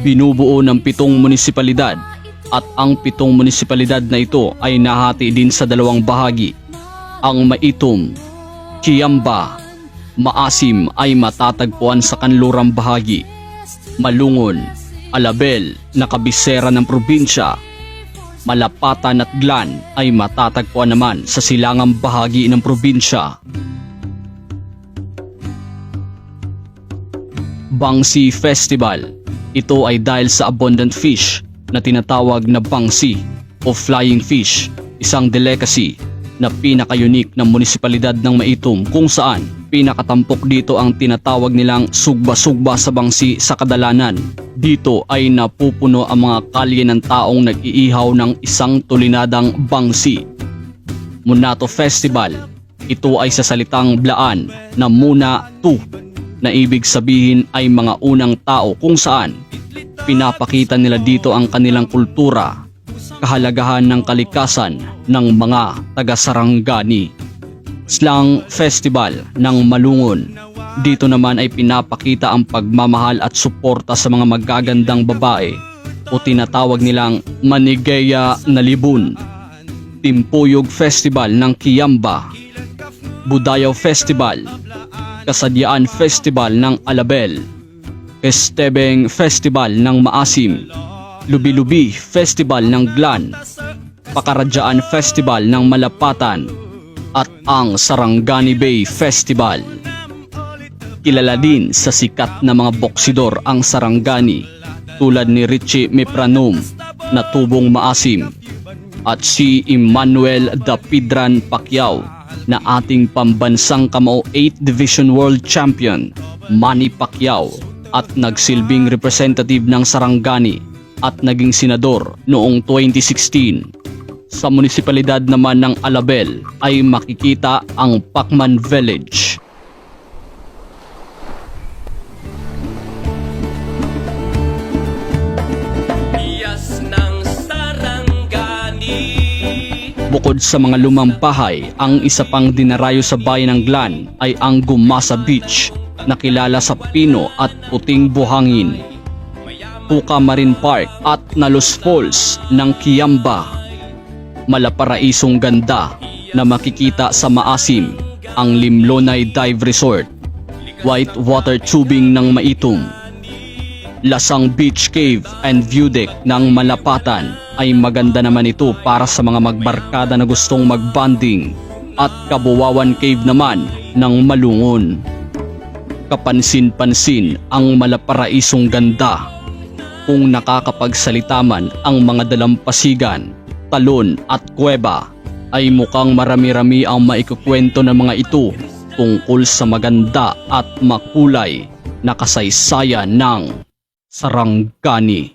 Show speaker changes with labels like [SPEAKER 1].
[SPEAKER 1] Binubuo ng pitong munisipalidad at ang pitong munisipalidad na ito ay nahati din sa dalawang bahagi. Ang Maitom, Kiamba, Maasim ay matatagpuan sa kanlurang bahagi. Malungon, Alabel na kabisera ng probinsya. Malapatan at Glan ay matatagpuan naman sa silangang bahagi ng probinsya. Bangsi Festival. Ito ay dahil sa abundant fish na tinatawag na bangsi o flying fish, isang delicacy na pinaka-unique ng munisipalidad ng Maitom kung saan pinakatampok dito ang tinatawag nilang sugba-sugba sa bangsi sa kadalanan. Dito ay napupuno ang mga kalye ng taong nag-iihaw ng isang tulinadang bangsi. Munato Festival. Ito ay sa salitang Blaan na muna tu na ibig sabihin ay mga unang tao kung saan pinapakita nila dito ang kanilang kultura, kahalagahan ng kalikasan ng mga taga-Sarangani. Slang Festival ng Malungon. Dito naman ay pinapakita ang pagmamahal at suporta sa mga magagandang babae o tinatawag nilang Manigeya na Libun. Timpuyog Festival ng Kiamba. Budayaw Festival. Kasadyaan Festival ng Alabel. Estebeng Festival ng Maasim, Lubi-Lubi Festival ng Glan, Pakaradyaan Festival ng Malapatan, at ang Sarangani Bay Festival. Kilala din sa sikat na mga boksidor ang Sarangani tulad ni Richie Mepranom na tubong maasim at si Emmanuel Dapidran Pacquiao na ating pambansang kamao 8th Division World Champion Manny Pacquiao at nagsilbing representative ng Sarangani at naging senador noong 2016. Sa munisipalidad naman ng Alabel ay makikita ang Pacman Village. Bukod sa mga lumang bahay, ang isa pang dinarayo sa bayan ng Glan ay ang Gumasa Beach na kilala sa pino at puting buhangin. Puka Marine Park at Nalos Falls ng Kiamba. Malaparaisong ganda na makikita sa Maasim, ang Limlonay Dive Resort. White water tubing ng Maitom. Lasang Beach Cave and View Deck ng Malapatan ay maganda naman ito para sa mga magbarkada na gustong magbanding at Kabuwawan Cave naman ng Malungon. Kapansin-pansin ang malaparaisong ganda kung nakakapagsalita man ang mga dalampasigan, talon at kuweba ay mukhang marami-rami ang maikukwento ng mga ito tungkol sa maganda at makulay na kasaysayan ng Sarangani.